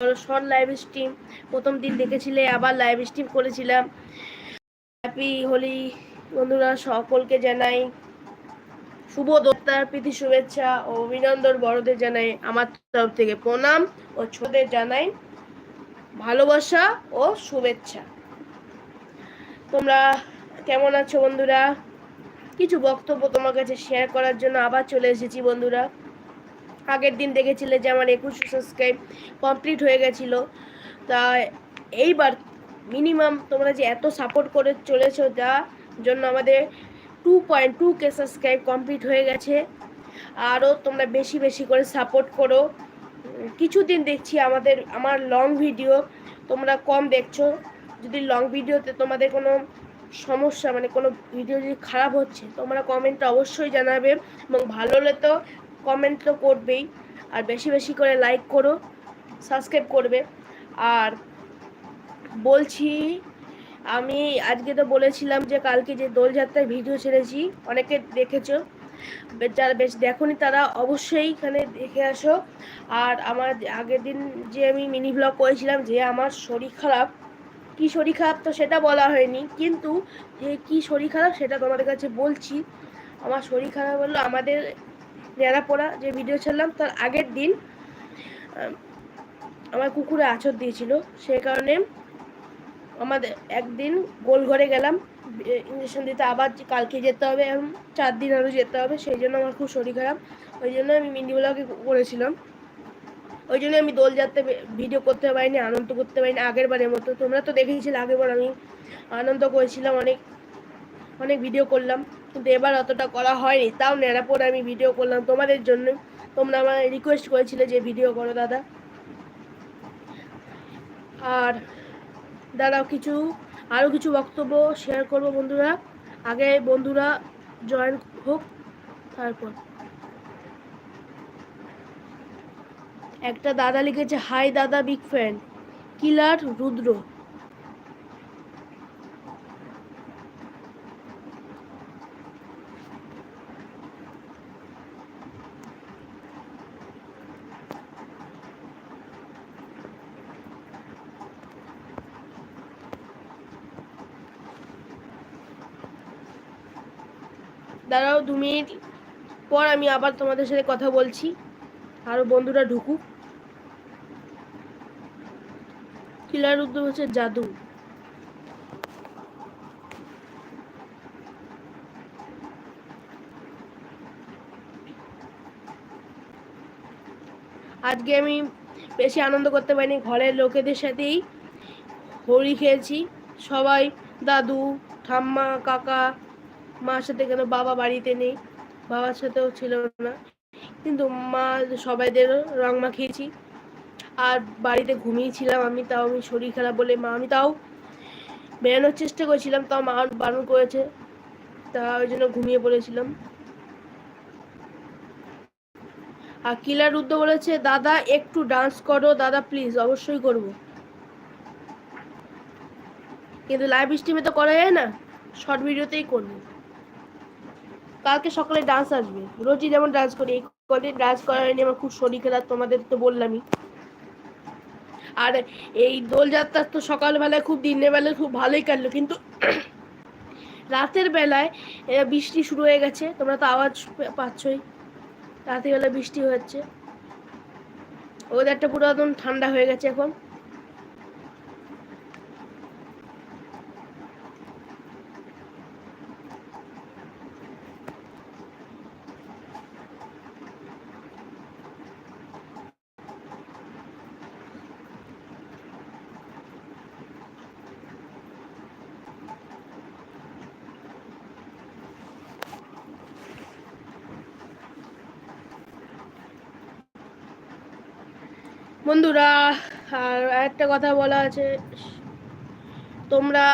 Short live stream প্রথম দিন দেখেছিলে, আবার লাইভ স্ট্রিম করেছিলাম হ্যাপি হোলি বন্ধুরা, সকলকে জানাই শুভ দত্তার প্রীতি, শুভেচ্ছা ও অভিনন্দন বড়দের জানাই। আমার তরফ থেকে প্রণাম ও ছোটদের জানাই ভালোবাসা ও শুভেচ্ছা। তোমরা কেমন আছো বন্ধুরা? কিছু বক্তব্য তোমার কাছে শেয়ার করার জন্য আবার চলে এসেছি বন্ধুরা। আগের দিন দেখেছিলে যে আমার একুশ সাবস্ক্রাইব কমপ্লিট হয়ে গেছিল। তা এইবার মিনিমাম তোমরা যে এত সাপোর্ট করে চলেছো যা জন্য আমাদের two point two K subscribe complete হয়ে গেছে। আরও তোমরা বেশি বেশি করে সাপোর্ট করো। কিছুদিন দেখছি আমাদের, আমার লং ভিডিও তোমরা কম দেখছ। যদি লং ভিডিওতে তোমাদের কোনো সমস্যা মানে কোনো ভিডিও যদি খারাপ হচ্ছে, তোমরা কমেন্টটা অবশ্যই জানাবে এবং ভালো হলে তো কমেন্ট তো করবেই। আর বেশি বেশি করে লাইক করো সাবস্ক্রাইব করবে। আর বলছি, আমি আজকে তো বলেছিলাম যে কালকে যে দোলযাত্রার ভিডিও ছেড়েছি, অনেকে দেখেছ। যারা বেশ দেখনি তারা অবশ্যই এখানে দেখে আসো। আর আমার আগের দিন যে আমি মিনি ব্লগ করেছিলাম, যে আমার শরীর খারাপ। কি শরীর খারাপ তো সেটা বলা হয়নি, কিন্তু যে কি শরীর খারাপ সেটা তোমাদের কাছে বলছি। আমার শরীর খারাপ হলো আমাদের পড়া যে ভিডিও ছাড়লাম, তার আগের দিন আমার কুকুরে আছর দিয়েছিল। সে কারণে আমাদের একদিন গোল ঘরে গেলাম ইঞ্জেকশন দিতে। আবার কালকে যেতে হবে এবং চার দিন আরও যেতে হবে, সেই জন্য আমার খুব শরীর খারাপ। ওই জন্য আমি মিন্দিগুলোকে করেছিলাম। ওই জন্য আমি দোল যাত্রা ভিডিও করতে পারিনি, আনন্দ করতে পারিনি আগের বারের মতো। তোমরা তো দেখেছিলে আগেরবার আমি আনন্দ করেছিলাম, অনেক অনেক ভিডিও করলাম। কিন্তু এবার অতটা করা হয়নি। তাও নেড়া নেড়াপোড়ে আমি ভিডিও করলাম। তোমাদের জন্য তোমরা আমার রিকোয়েস্ট করেছিলে যে ভিডিও করো, দাদা। আর দাঁড়াও, কিছু আরও কিছু বক্তব্য শেয়ার করব বন্ধুরা। আগে বন্ধুরা জয়েন হোক, তারপর। একটা দাদা লিখেছে হাই দাদা বিগ ফ্যান কিলার রুদ্র। দাঁড়াও দু মিনিট। পর আমি আবার তোমাদের সাথে কথা বলছি। আরও বন্ধুরা ঢুকুক। কিলার উদ্যোগ হচ্ছে জাদু। আজকে আমি বেশি আনন্দ করতে পারিনি। ঘরের লোকেদের সাথেই হোলি খেয়েছি। সবাই, দাদু, ঠাম্মা, কাকা মার সাথে কেন বাবা বাড়িতে নেই? বাবার সাথেও ছিল না। কিন্তু মা সবাইদেরও রং মাখিয়েছি। আর বাড়িতে ঘুমিয়েছিলাম আমি, তাও আমি শরীর খারাপ বলে মা, আমি তাও বেরোনোর চেষ্টা করেছিলাম, তাও মা বারণ করেছে। তা ওই জন্য ঘুমিয়ে পড়েছিলাম। আর কিলার রুদ্র বলেছে, দাদা, একটু ডান্স করো, দাদা প্লিজ অবশ্যই করব। কিন্তু লাইভ স্ট্রিমে তো করা যায় না। শর্ট ভিডিওতেই করব। কালকে সকালে ডান্স আসবে। রোজই যেমন ডান্স করি, এই কদিন ডান্স করা হয়নি, আমার খুব শরীর খারাপ তোমাদের তো বললামই। আর এই দোলযাত্রা তো সকালবেলায় খুব, দিনের বেলায় খুব ভালোই কাটলো। কিন্তু রাতের বেলায় বৃষ্টি শুরু হয়ে গেছে। তোমরা তো আওয়াজ পাচ্ছই। রাতের বেলায় বৃষ্টি হচ্ছে। ওয়েদারটা পুরো একদম ঠান্ডা হয়ে গেছে এখন। বন্ধুরা, আর একটা কথা বলা আছে। তোমরা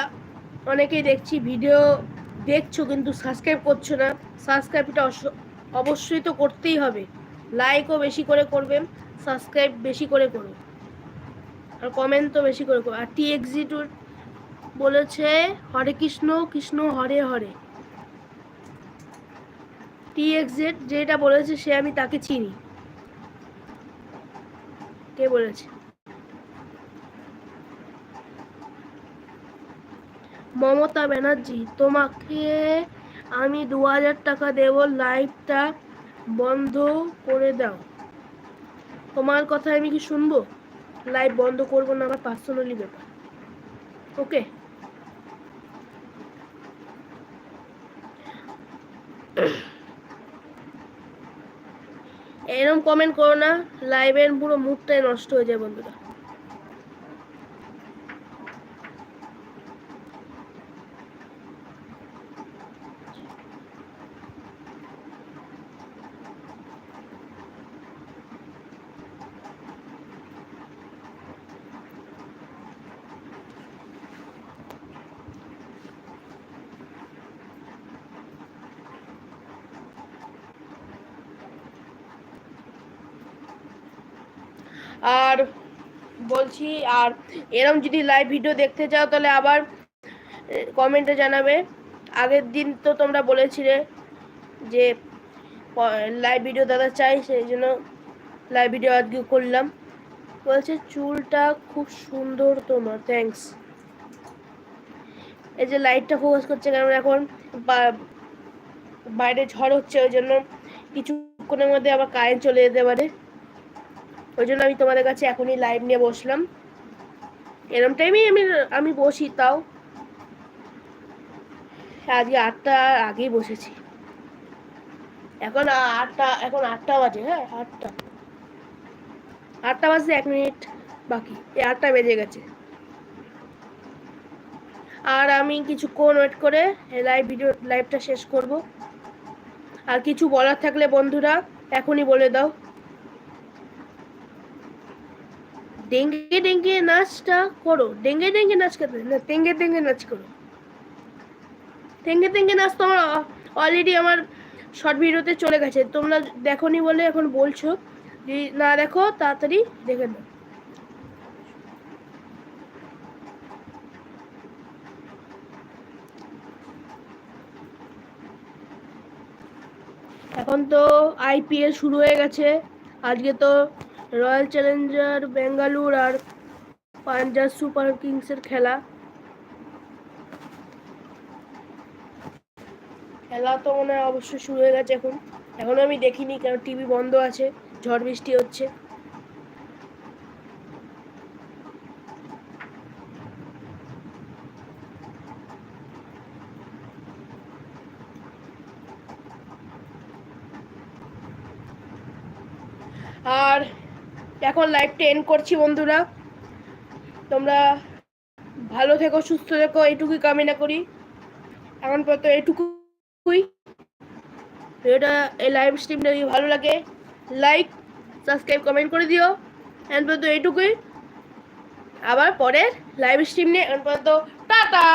অনেকেই দেখছি ভিডিও দেখছ কিন্তু সাবস্ক্রাইব করছ না। সাবস্ক্রাইবটা অবশ্যই তো করতেই হবে। লাইকও বেশি করে করবে সাবস্ক্রাইব বেশি করে করো। আর কমেন্ট তো বেশি করে করো। আর টি এক্সিটুর বলেছে, হরে কৃষ্ণ কৃষ্ণ হরে হরে। টি এক্সিট যেটা বলেছে সে আমি তাকে চিনি। কে বলেছে? মমতা ব্যানার্জি, তোমাকে আমি দু হাজার টাকা দেব লাইভটা বন্ধ করে দাও। তোমার কথা আমি কি শুনব? লাইভ বন্ধ করব না, আমার পার্সোনালি ব্যাপার। ওকে? Ugh. এরকম কমেন্ট করো না লাইভের পুরো মুডটাই নষ্ট হয়ে যায় বন্ধুরা। আর বলছি, আর এরম যদি লাইভ ভিডিও দেখতে চাও, তাহলে আবার কমেন্টে জানাবে। আগের দিন তো তোমরা বলেছিলে যে লাইভ ভিডিও দাদা চাই সেই জন্য লাইভ ভিডিও আজকে করলাম। বলছে, চুলটা খুব সুন্দর তোমার থ্যাঙ্কস এই যে লাইটটা ফোকাস করছে কারণ এখন? বাইরে ঝড় হচ্ছে, ওই জন্য কিছুক্ষণের মধ্যে আবার কারেন্ট চলে যেতে পারে। ওই জন্য আমি তোমাদের কাছে এখনই লাইভ নিয়ে বসলাম। এরম টাইমেই আমি আমি বসি তাও। আজকে আটটা আগেই বসেছি। এখন আটটা এখন আটটা বাজে হ্যাঁ আটটা। আটটা বাজতে এক মিনিট বাকি, এই আটটা বেজে গেছে। আর আমি কিছুক্ষণ ওয়েট করে লাইভ ভিডিও লাইভটা শেষ করব। আর কিছু বলার থাকলে বন্ধুরা, এখনই বলে দাও। ডেঙ্গে ডেঙ্গে নাচটা করো। ডেঙ্গে ডেঙ্গে নাচ করতে না, তেঙ্গে তেঙ্গে নাচ করো। তেঙ্গে তেঙ্গে নাচ তো আমার অলরেডি আমার শর্ট ভিডিওতে চলে গেছে। তোমরা দেখোনি বলে এখন বলছো। যদি না দেখো, তাড়াতাড়ি দেখে নাও। এখন তো আইপিএল শুরু হয়ে গেছে। আজকে তো রয়্যাল চ্যালেঞ্জার বেঙ্গালুর আর পাঞ্জাব সুপার কিংসের খেলা। খেলা তো মনে হয় অবশ্যই শুরু হয়ে গেছে এখন। এখনও আমি দেখিনি কারণ টিভি বন্ধ আছে, ঝড় বৃষ্টি হচ্ছে। আর এখন লাইভটা এন্ড করছি বন্ধুরা। তোমরা ভালো থেকো, সুস্থ থেকো, এইটুকুই কামনা করি। এখন পর্যন্ত এইটুকুই। ভিডিওটা, এই লাইভ স্ট্রিমটা যদি ভালো লাগে লাইক সাবস্ক্রাইব কমেন্ট করে দিও। এখন পর্যন্ত এইটুকুই। আবার পরের লাইভ স্ট্রিম নিয়ে এখন পর্যন্ত টাটা!